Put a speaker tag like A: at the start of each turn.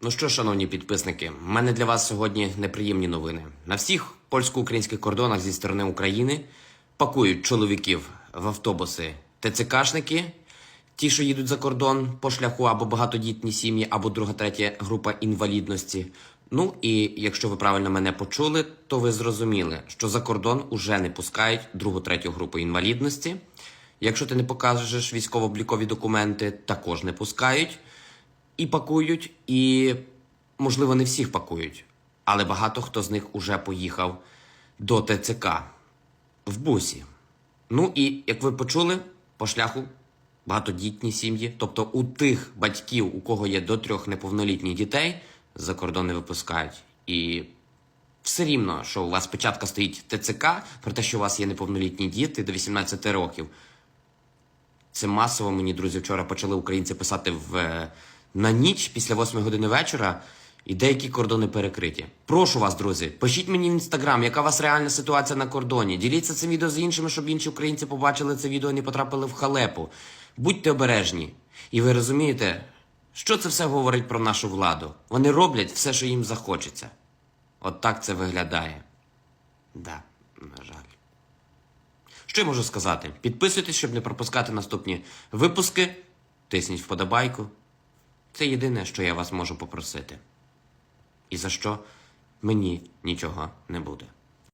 A: Ну що, шановні підписники, в мене для вас сьогодні неприємні новини. На всіх польсько-українських кордонах зі сторони України пакують чоловіків в автобуси ТЦКшники, ті, що їдуть за кордон по шляху або багатодітні сім'ї, або друга, третя група інвалідності. Ну і якщо ви правильно мене почули, то ви зрозуміли, що за кордон уже не пускають другу, третю групу інвалідності. Якщо ти не покажеш військово-облікові документи, також не пускають і пакують, і, можливо, не всіх пакують, але багато хто з них уже поїхав до ТЦК в бусі. Ну і як ви почули, по шляху багатодітні сім'ї, тобто у тих батьків, у кого є до трьох неповнолітніх дітей, за кордон не випускають. І все рівно, що у вас печатка стоїть ТЦК про те, що у вас є неповнолітні діти до 18 років. Це масово мені, друзі, вчора почали українці писати в, е, на ніч після 8 години вечора, і деякі кордони перекриті. Прошу вас, друзі, пишіть мені в інстаграм, яка у вас реальна ситуація на кордоні. Діліться цим відео з іншими, щоб інші українці побачили це відео і не потрапили в халепу. Будьте обережні. І ви розумієте, що це все говорить про нашу владу? Вони роблять все, що їм захочеться. От так це виглядає. Да, на жаль. Що я можу сказати? Підписуйтесь, щоб не пропускати наступні випуски. Тисніть вподобайку. Це єдине, що я вас можу попросити. І за що мені нічого не буде.